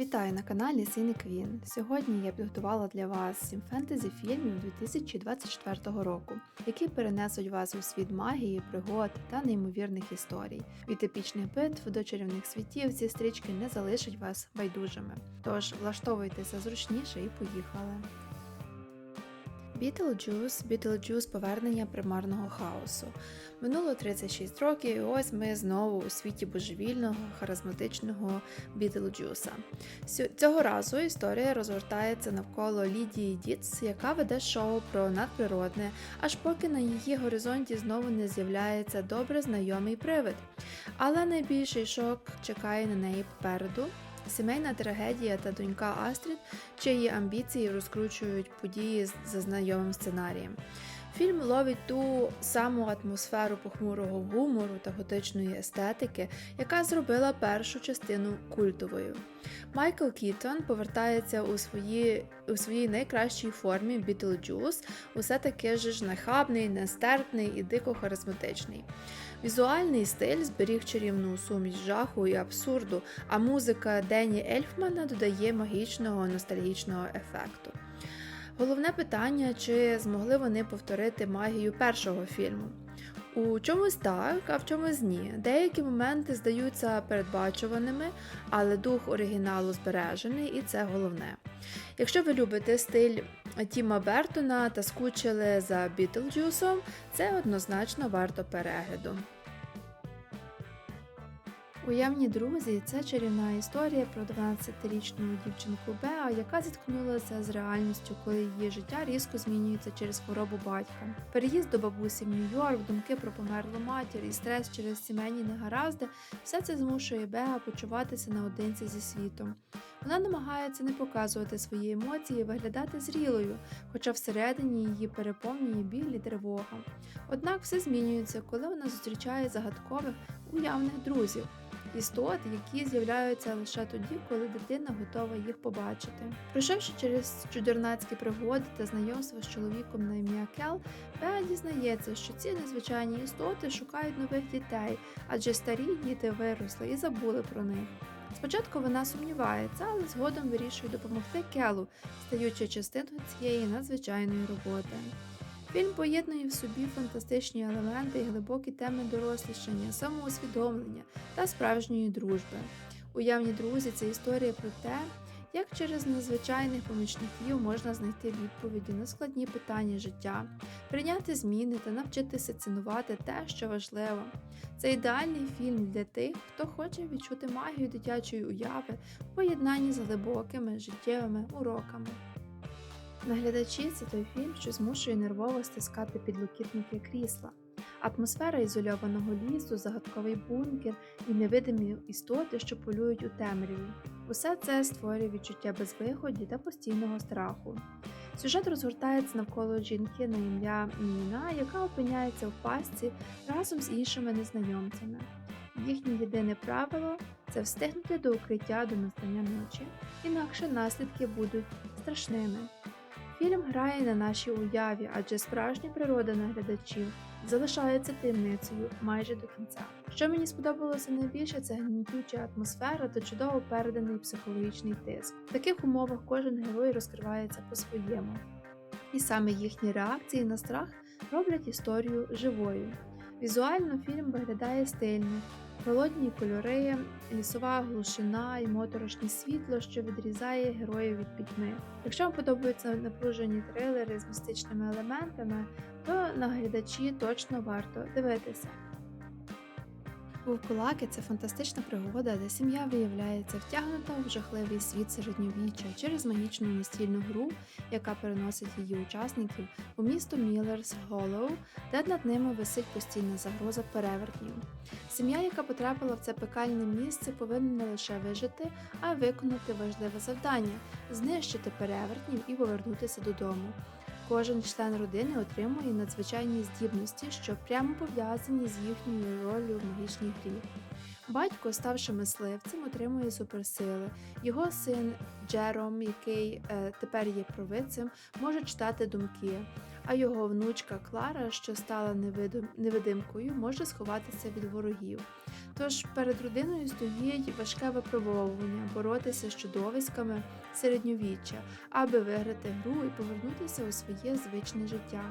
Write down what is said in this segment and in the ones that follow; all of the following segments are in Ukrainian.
Вітаю на каналі Сіни Квін. Сьогодні я підготувала для вас 7 фентезі фільмів 2024 року, які перенесуть вас у світ магії, пригод та неймовірних історій. Від епічних битв до чарівних світів ці стрічки не залишать вас байдужими. Тож влаштовуйтеся зручніше і поїхали. Бітлджус, Бітлджус повернення примарного хаосу. Минуло 36 років, і ось ми знову у світі божевільного, харизматичного Бітлджуса. Цього разу історія розгортається навколо Лідії Діц, яка веде шоу про надприродне, аж поки на її горизонті знову не з'являється добре знайомий привид. Але найбільший шок чекає на неї попереду. Сімейна трагедія та донька Астрід, чиї амбіції розкручують події за знайомим сценарієм. Фільм ловить ту саму атмосферу похмурого гумору та готичної естетики, яка зробила першу частину культовою. Майкл Кітон повертається у, свої, у своїй найкращій формі Бітлджус, усе таки ж нахабний, нестерпний і дико харизматичний. Візуальний стиль зберіг чарівну суміш жаху і абсурду, а музика Дені Ельфмана додає магічного ностальгічного ефекту. Головне питання, чи змогли вони повторити магію першого фільму. У чомусь так, а в чомусь ні. Деякі моменти здаються передбачуваними, але дух оригіналу збережений, і це головне. Якщо ви любите стиль Тіма Бертона та скучили за Бітлджусом, це однозначно варто перегляду. Уявні друзі це чарівна історія про 12-річну дівчинку Беа, яка зіткнулася з реальністю, коли її життя різко змінюється через хворобу батька. Переїзд до бабусі в Нью-Йорк, думки про померлу матір і стрес через сімейні негаразди все це змушує Беа почуватися наодинці зі світом. Вона намагається не показувати свої емоції, і виглядати зрілою, хоча всередині її переповнює біль і тривога. Однак все змінюється, коли вона зустрічає загадкових уявних друзів. Істот, які з'являються лише тоді, коли дитина готова їх побачити. Пройшовши через чудернацькі пригоди та знайомство з чоловіком на ім'я Кел, Беа дізнається, що ці незвичайні істоти шукають нових дітей, адже старі діти виросли і забули про них. Спочатку вона сумнівається, але згодом вирішує допомогти Келу, стаючи частиною цієї надзвичайної роботи. Фільм поєднує в собі фантастичні елементи і глибокі теми дорослішання, самоусвідомлення та справжньої дружби. Уявні друзі це історія про те, як через незвичайних помічників можна знайти відповіді на складні питання життя, прийняти зміни та навчитися цінувати те, що важливо. Це ідеальний фільм для тих, хто хоче відчути магію дитячої уяви в поєднанні з глибокими життєвими уроками. Наглядачі це той фільм, що змушує нервово стискати підлокітники крісла. Атмосфера ізольованого лісу, загадковий бункер і невидимі істоти, що полюють у темряві. Усе це створює відчуття безвиході та постійного страху. Сюжет розгортається навколо жінки на ім'я Ніна, яка опиняється в пастці разом з іншими незнайомцями. Їхнє єдине правило це встигнути до укриття до настання ночі, інакше наслідки будуть страшними. Фільм грає на нашій уяві, адже справжня природа наглядачів залишається таємницею майже до кінця. Що мені сподобалося найбільше, це гнітюча атмосфера та чудово переданий психологічний тиск. В таких умовах кожен герой розкривається по-своєму. І саме їхні реакції на страх роблять історію живою. Візуально фільм виглядає стильно, холодні кольори, лісова глушина і моторошне світло, що відрізає героїв від пітьми. Якщо вам подобаються напружені трилери з містичними елементами, то наглядачі точно варто дивитися. Вовкулаки це фантастична пригода, де сім'я виявляється втягнута в жахливий світ середньовіччя через магічну настільну гру, яка переносить її учасників у місто Міллерс Холлоу, де над ними висить постійна загроза перевертнів. Сім'я, яка потрапила в це пекальне місце, повинна не лише вижити, а й виконати важливе завдання знищити перевертнів і повернутися додому. Кожен член родини отримує надзвичайні здібності, що прямо пов'язані з їхньою ролью в магічній грі. Батько, ставши мисливцем, отримує суперсили. Його син Джером, який е, тепер є провидцем, може читати думки. А його внучка Клара, що стала невидим- невидимкою, може сховатися від ворогів. Тож перед родиною стоїть важке випробовування боротися з чудовиськами середньовіччя, аби виграти гру і повернутися у своє звичне життя.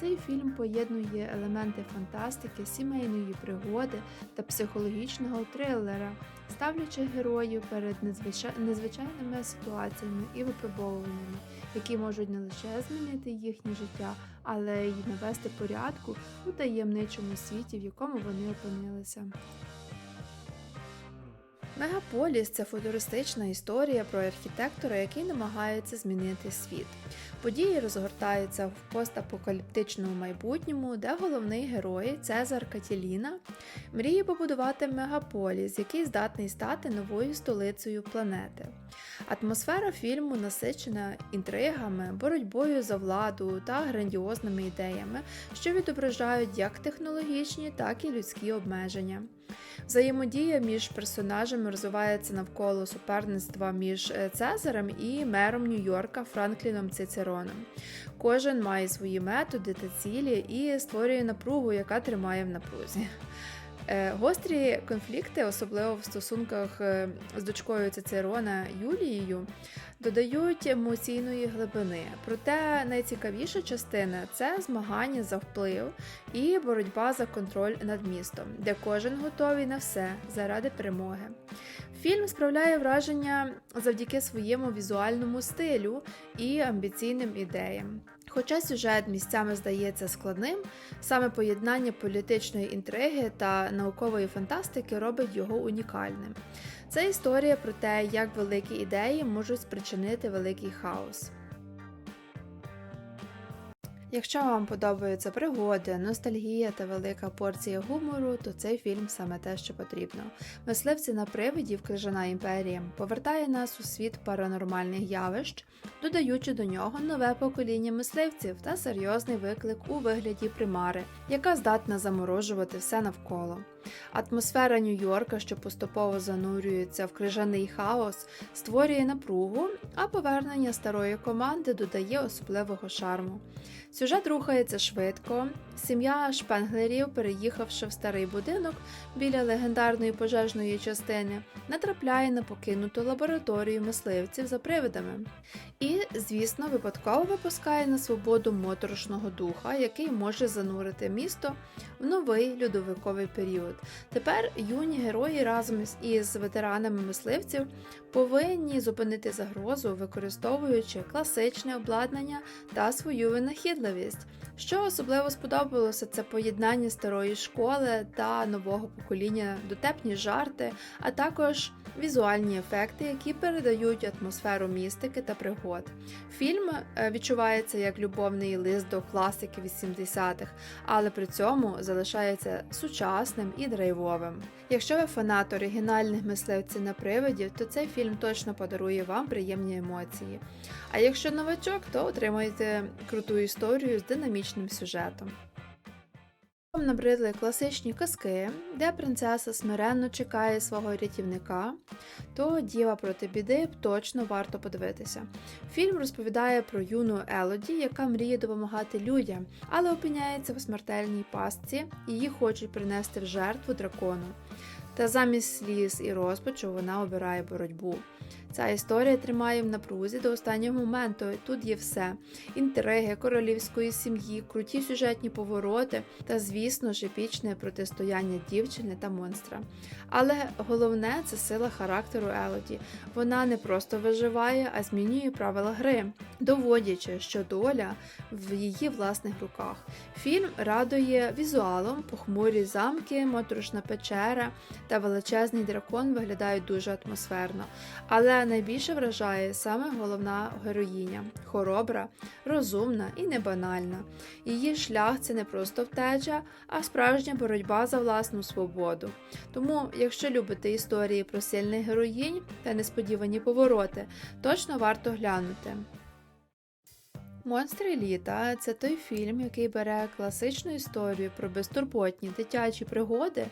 Цей фільм поєднує елементи фантастики, сімейної пригоди та психологічного трилера, ставлячи героїв перед незвичай- незвичайними ситуаціями і випробовуваннями, які можуть не лише змінити їхнє життя, але й навести порядку у таємничому світі, в якому вони опинилися. Мегаполіс це футуристична історія про архітектора, який намагається змінити світ. Події розгортаються в постапокаліптичному майбутньому, де головний герой Цезар Катіліна мріє побудувати мегаполіс, який здатний стати новою столицею планети. Атмосфера фільму насичена інтригами, боротьбою за владу та грандіозними ідеями, що відображають як технологічні, так і людські обмеження. Взаємодія між персонажами розвивається навколо суперництва між е, Цезарем і мером Нью-Йорка Франкліном Цицероном. Кожен має свої методи та цілі і створює напругу, яка тримає в напрузі. Е, Гострі конфлікти, особливо в стосунках е, з дочкою Цицерона Юлією, додають емоційної глибини. Проте найцікавіша частина це змагання за вплив і боротьба за контроль над містом, де кожен готовий на все заради перемоги. Фільм справляє враження завдяки своєму візуальному стилю і амбіційним ідеям. Хоча сюжет місцями здається складним, саме поєднання політичної інтриги та наукової фантастики робить його унікальним. Це історія про те, як великі ідеї можуть спричинити великий хаос. Якщо вам подобаються пригоди, ностальгія та велика порція гумору, то цей фільм саме те, що потрібно. Мисливці на привидів Крижана імперія повертає нас у світ паранормальних явищ, додаючи до нього нове покоління мисливців та серйозний виклик у вигляді примари, яка здатна заморожувати все навколо. Атмосфера Нью-Йорка, що поступово занурюється в крижаний хаос, створює напругу, а повернення старої команди додає особливого шарму. Сюжет рухається швидко. Сім'я Шпенглерів, переїхавши в старий будинок біля легендарної пожежної частини, натрапляє на покинуту лабораторію мисливців за привидами. І, звісно, випадково випускає на свободу моторошного духа, який може занурити місто в новий льодовиковий період. Тепер юні герої разом із- ветеранами мисливців повинні зупинити загрозу, використовуючи класичне обладнання та свою винахідливість. Що особливо сподобалося, це поєднання старої школи та нового покоління, дотепні жарти, а також візуальні ефекти, які передають атмосферу містики та пригод. Фільм е, відчувається як любовний лист до класики 80-х, але при цьому залишається сучасним і драйвовим. Якщо ви фанат оригінальних мисливців на привидів, то цей фільм точно подарує вам приємні емоції. А якщо новачок, то отримаєте круту історію з динамічним сюжетом. Вам набридли класичні казки, де принцеса смиренно чекає свого рятівника, то Діва проти біди точно варто подивитися. Фільм розповідає про юну Елоді, яка мріє допомагати людям, але опиняється в смертельній пастці, і її хочуть принести в жертву дракону. Та замість сліз і розпачу вона обирає боротьбу. Ця історія тримає в напрузі до останнього моменту. Тут є все: інтриги королівської сім'ї, круті сюжетні повороти та, звісно ж, епічне протистояння дівчини та монстра. Але головне це сила характеру Елоді. Вона не просто виживає, а змінює правила гри, доводячи, що доля в її власних руках. Фільм радує візуалом, похмурі замки, моторошна печера та величезний дракон виглядають дуже атмосферно. Але найбільше вражає саме головна героїня хоробра, розумна і небанальна. Її шлях це не просто втеча, а справжня боротьба за власну свободу. Тому, якщо любите історії про сильних героїнь та несподівані повороти, точно варто глянути. Монстри літа це той фільм, який бере класичну історію про безтурботні дитячі пригоди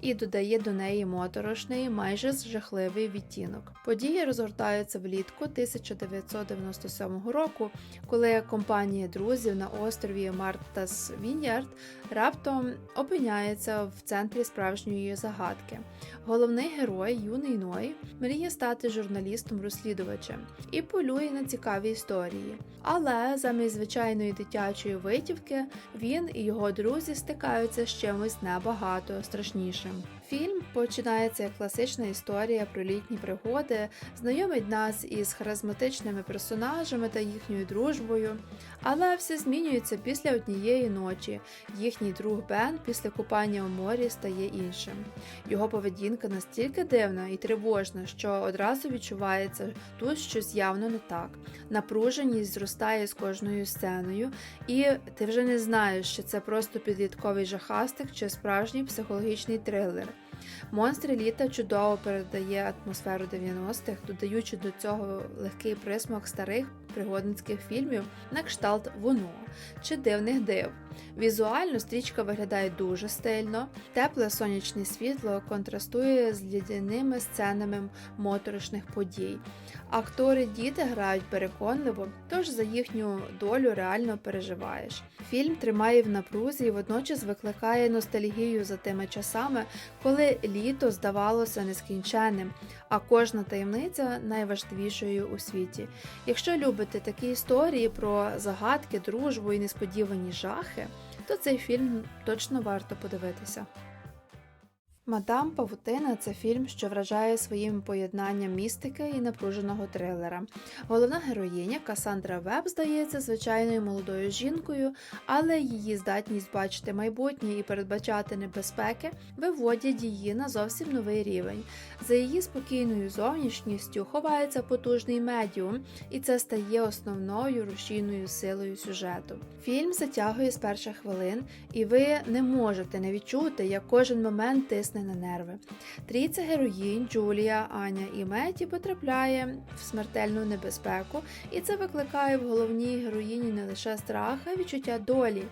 і додає до неї моторошний, майже жахливий відтінок. Події розгортаються влітку 1997 року, коли компанія друзів на острові Мартас Віньярд раптом опиняється в центрі справжньої загадки. Головний герой юний Ной мріє стати журналістом-розслідувачем і полює на цікаві історії. Але замість звичайної дитячої витівки він і його друзі стикаються з чимось набагато страшнішим. Фільм починається як класична історія про літні пригоди, знайомить нас із харизматичними персонажами та їхньою дружбою. Але все змінюється після однієї ночі. Їхній друг Бен після купання у морі стає іншим. Його поведінка настільки дивна і тривожна, що одразу відчувається тут щось явно не так. Напруженість зростає з кожною сценою, і ти вже не знаєш, що це просто підлітковий жахастик чи справжній психологічний трилер. Монстри літа чудово передає атмосферу 90-х, додаючи до цього легкий присмак старих пригодницьких фільмів на кшталт Воно чи дивних див. Візуально стрічка виглядає дуже стильно, тепле сонячне світло контрастує з лідяними сценами моторошних подій. Актори діти грають переконливо, тож за їхню долю реально переживаєш. Фільм тримає в напрузі і водночас викликає ностальгію за тими часами, коли літо здавалося нескінченним, а кожна таємниця найважливішою у світі. Якщо любите такі історії про загадки, дружбу і несподівані жахи, то цей фільм точно варто подивитися. Мадам Павутина це фільм, що вражає своїм поєднанням містики і напруженого трилера. Головна героїня Касандра Веб здається звичайною молодою жінкою, але її здатність бачити майбутнє і передбачати небезпеки виводять її на зовсім новий рівень. За її спокійною зовнішністю ховається потужний медіум, і це стає основною рушійною силою сюжету. Фільм затягує з перших хвилин, і ви не можете не відчути, як кожен момент тисне на нерви. Трійця героїнь Джулія, Аня і Меті потрапляє в смертельну небезпеку, і це викликає в головній героїні не лише страх, а й відчуття долі.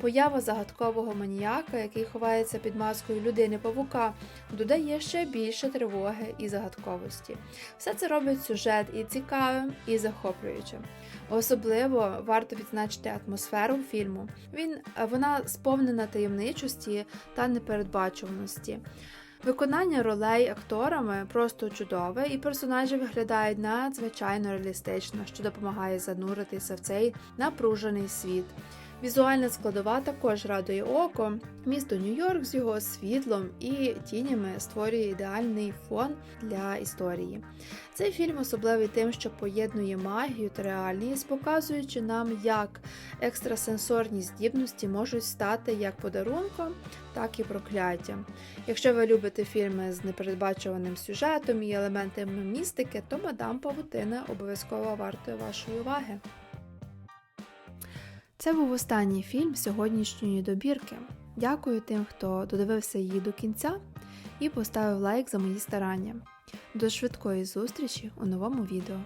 Поява загадкового маніяка, який ховається під маскою людини павука, додає ще більше тривоги і загадковості. Все це робить сюжет і цікавим, і захоплюючим. Особливо варто відзначити атмосферу фільму. Він вона сповнена таємничості та непередбачуваності. Виконання ролей акторами просто чудове, і персонажі виглядають надзвичайно реалістично, що допомагає зануритися в цей напружений світ. Візуальна складова також радує око. Місто Нью-Йорк з його світлом і тінями створює ідеальний фон для історії. Цей фільм особливий тим, що поєднує магію та реальність, показуючи нам, як екстрасенсорні здібності можуть стати як подарунком, так і прокляттям. Якщо ви любите фільми з непередбачуваним сюжетом і елементами містики, то мадам Павутина обов'язково вартує вашої уваги. Це був останній фільм сьогоднішньої добірки. Дякую тим, хто додивився її до кінця і поставив лайк за мої старання. До швидкої зустрічі у новому відео.